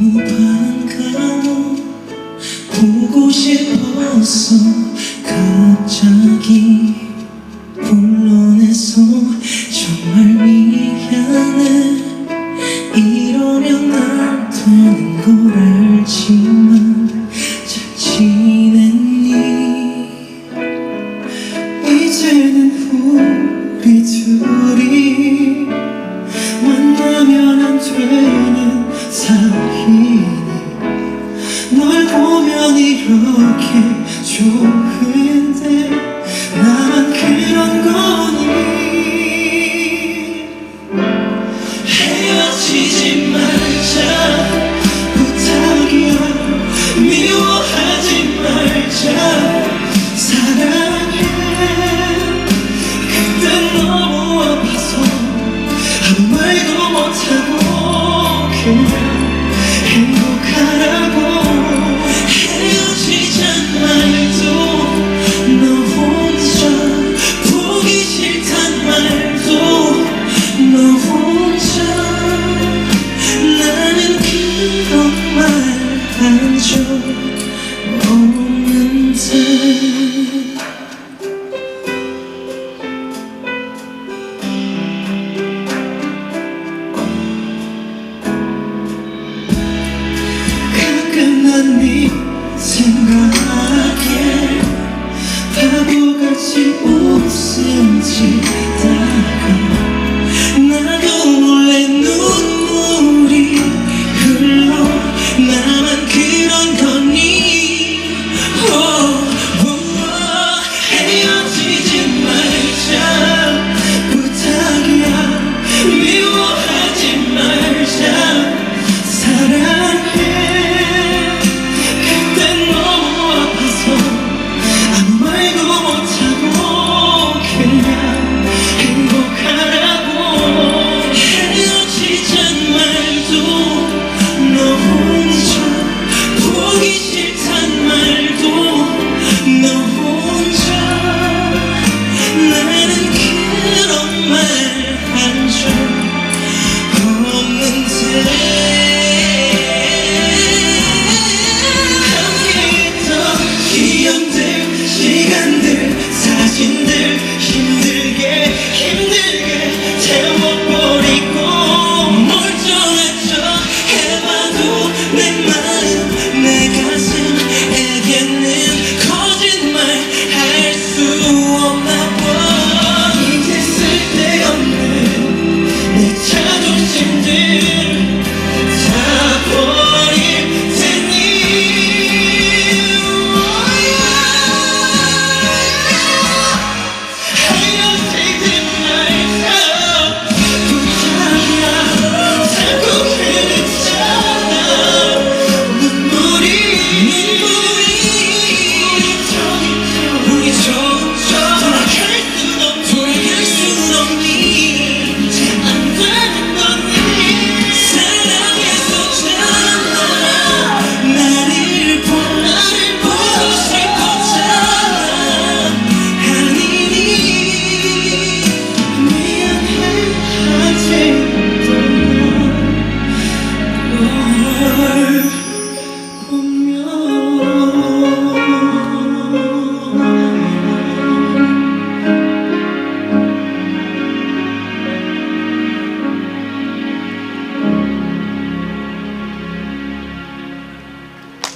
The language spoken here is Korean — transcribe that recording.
너무 반가워 보고 싶었어 갑자기 불러내서 정말 미안해. 이러면 안 되는 걸 알지만 잘 지냈니? 이제는 우리 둘이 만나면 안 되는 사이 이렇게 좋은데 나만 그런 거니? 헤어지지 말자. 부탁이야. 미워하지 말자. 사랑해. 그땐 너무 아파서 아무 말도 못하고 그냥